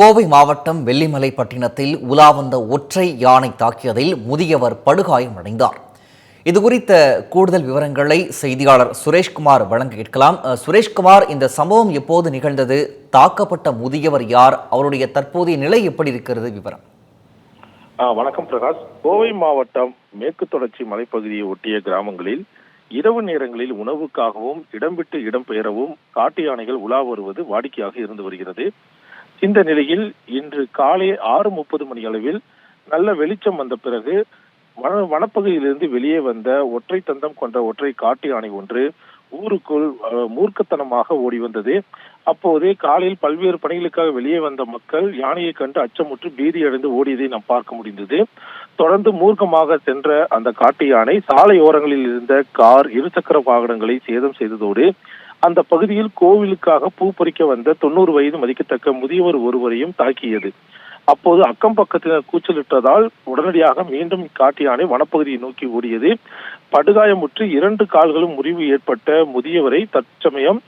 கோவை மாவட்டம் வெள்ளிமலை பட்டினத்தில் உலா வந்த ஒற்றை யானை தாக்கியதில் முதியவர் படுகாயமடைந்தார் இது குறித்த கூடுதல் விவரங்களை செய்தியாளர் சுரேஷ்குமார் வழங்க கேட்கலாம். அஹ், சுரேஷ்குமார் இந்த சம்பவம் எப்போது நிகழ்ந்தது? தாக்கப்பட்ட முதியவர் யார்? அவருடைய தற்போதைய நிலை எப்படி இருக்கிறது? விவரம். வணக்கம் பிரகாஷ். கோவை மாவட்டம் மேற்கு தொடர்ச்சி மலைப்பகுதியை ஒட்டிய கிராமங்களில் இரவு நேரங்களில் உணவுக்காகவும் இடம் விட்டு இடம் பெயரவும் காட்டு யானைகள் உலா வருவது வாடிக்கையாக இருந்து வருகிறது. இந்த நிலையில் இன்று காலை ஆறு முப்பது மணி அளவில் நல்ல வெளிச்சம் வந்த பிறகு வன வனப்பகுதியிலிருந்து வெளியே வந்த ஒற்றை தந்தம் கொண்ட ஒற்றை காட்டு யானை ஒன்று ஊருக்குள் மூர்க்கத்தனமாக ஓடி வந்தது. அப்போது காலையில் பல்வேறு பணிகளுக்காக வெளியே வந்த மக்கள் யானையை கண்டு அச்சமுற்று பீதியடைந்து ஓடியதை நாம் பார்க்க முடிந்தது. தொடர்ந்து மூர்க்கமாக சென்ற அந்த காட்டு யானை சாலை ஓரங்களில் இருந்த கார் இருசக்கர வாகனங்களை சேதம் செய்ததோடு அந்த பகுதியில் கோவிலுக்காக பூ பறிக்க வந்த தொண்ணூறு வயது மதிக்கத்தக்க முதியவர் ஒருவரையும் தாக்கியது. அப்போது அக்கம் பக்கத்தினர் கூச்சலிட்டதால் உடனடியாக மீண்டும் காட்டு யானை வனப்பகுதியை நோக்கி ஓடியது. படுகாயமுற்று இரண்டு கால்களும் முறிவு ஏற்பட்ட முதியவரை தற்சமயம்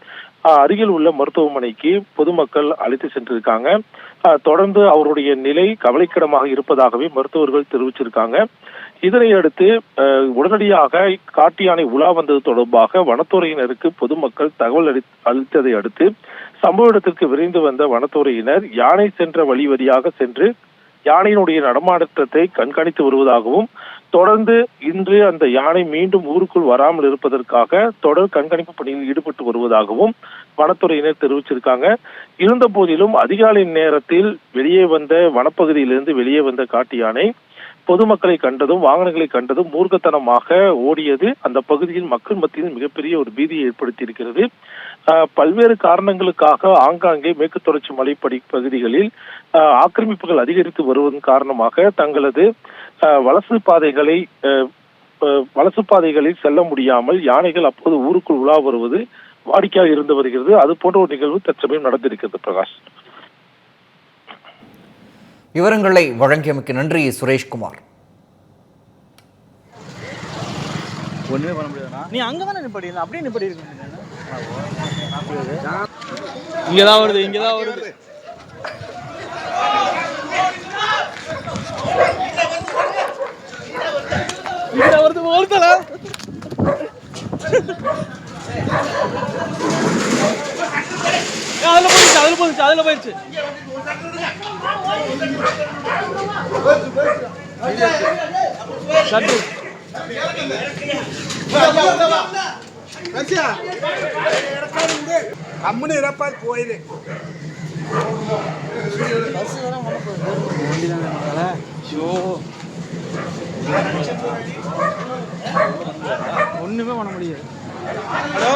அருகில் உள்ள மருத்துவமனைக்கு பொதுமக்கள் அழைத்து சென்றிருக்காங்க. தொடர்ந்து அவருடைய நிலை கவலைக்கிடமாக இருப்பதாகவே மருத்துவர்கள் தெரிவிச்சிருக்காங்க. இதனை அடுத்து உடனடியாக காட்டு யானை உலா வந்தது தொடர்பாக வனத்துறையினருக்கு பொதுமக்கள் தகவல் அளி அளித்ததை அடுத்து சம்பவ இடத்திற்கு விரைந்து வந்த வனத்துறையினர் யானை சென்ற வழி வழியாக சென்று யானையினுடைய நடமாட்டத்தை கண்காணித்து வருவதாகவும் தொடர்ந்து இன்று அந்த யானை மீண்டும் ஊருக்குள் வராமல் இருப்பதற்காக தொடர் கண்காணிப்பு பணியில் ஈடுபட்டு வருவதாகவும் வனத்துறையினர் தெரிவிச்சிருக்காங்க. இருந்த போதிலும் அதிகாலை நேரத்தில் வெளியே வந்த வனப்பகுதியிலிருந்து வெளியே வந்த காட்டு யானை பொதுமக்களை கண்டதும் வாகனங்களை கண்டதும் மூர்க்கத்தனமாக ஓடியது அந்த பகுதியில் மக்கள் மத்தியில் மிகப்பெரிய ஒரு பீதியை ஏற்படுத்தி இருக்கிறது பல்வேறு காரணங்களுக்காக ஆங்காங்கே மேற்கு தொடர்ச்சி மலைப்படி பகுதிகளில் ஆக்கிரமிப்புகள் அதிகரித்து வருவதன் காரணமாக தங்களது ஆஹ் வலசு பாதைகளை ஆஹ் வலசு பாதைகளில் செல்ல முடியாமல் யானைகள் அப்போது ஊருக்குள் உலா வருவது வாடிக்கையாக இருந்து வருகிறது. அது போன்ற ஒரு நிகழ்வு தற்சமயம் நடந்திருக்கிறது பிரகாஷ். விவரங்களை வழங்கியமைக்கு நன்றி சுரேஷ்குமார் ஒண்ணுமே பண்ண முடியாதுண்ணா. நீ அங்க தானே நிப்படி அப்படியே நிப்படி இருக்கு இங்க தான் வருது இங்க தான் வருது இங்க வருது. ஒருத்தல அதுல அதுல போயிடுச்சு அதுல போயிடுச்சு. சட்டு அம்மனு இறப்பார் போயிரு. ஒண்ணுமே பண்ண முடியாது. ஹலோ?